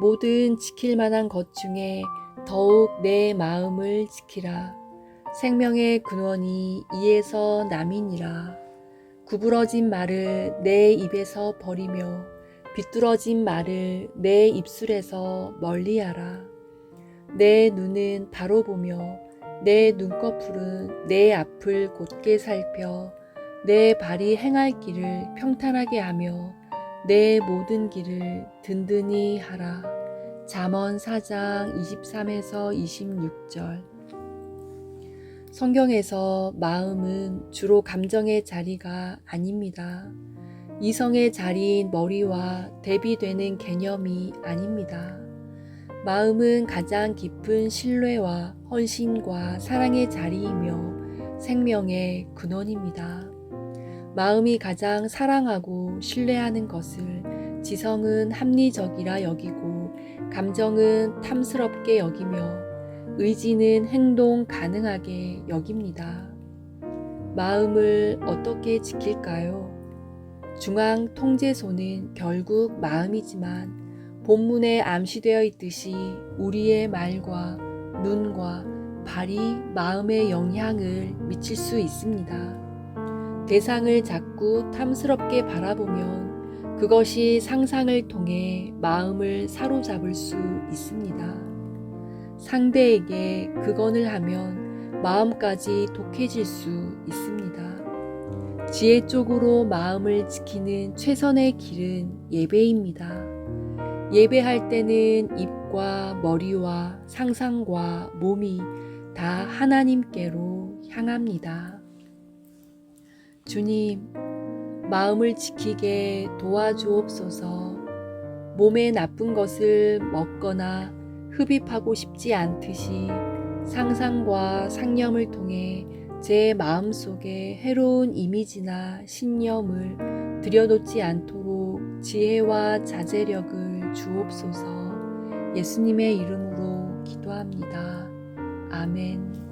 모든 지킬 만한 것 중에 더욱 내 마음을 지키라. 생명의 근원이 이에서 남이니라. 구부러진 말을 내 입에서 버리며 비뚤어진 말을 내 입술에서 멀리하라. 내 눈은 바로 보며 내 눈꺼풀은 내 앞을 곧게 살펴 내 발이 행할 길을 평탄하게 하며 내 모든 길을 든든히 하라. 잠언 4장 23에서 26절 성경에서 마음은 주로 감정의 자리가 아닙니다. 이성의 자리인 머리와 대비되는 개념이 아닙니다. 마음은 가장 깊은 신뢰와 헌신과 사랑의 자리이며 생명의 근원입니다. 마음이 가장 사랑하고 신뢰하는 것을 지성은 합리적이라 여기고 감정은 탐스럽게 여기며 의지는 행동 가능하게 여깁니다. 마음을 어떻게 지킬까요? 중앙 통제소는 결국 마음이지만 본문에 암시되어 있듯이 우리의 말과 눈과 발이 마음에 영향을 미칠 수 있습니다. 대상을 자꾸 탐스럽게 바라보면 그것이 상상을 통해 마음을 사로잡을 수 있습니다. 상대에게 극언을 하면 마음까지 독해질 수 있습니다. 지혜 쪽으로 마음을 지키는 최선의 길은 예배입니다. 예배할 때는 입과 머리와 상상과 몸이 다 하나님께로 향합니다. 주님, 마음을 지키게 도와주옵소서 몸에 나쁜 것을 먹거나 흡입하고 싶지 않듯이 상상과 상념을 통해 제 마음 속에 해로운 이미지나 신념을 들여놓지 않도록 지혜와 자제력을 주옵소서 예수님의 이름으로 기도합니다. 아멘.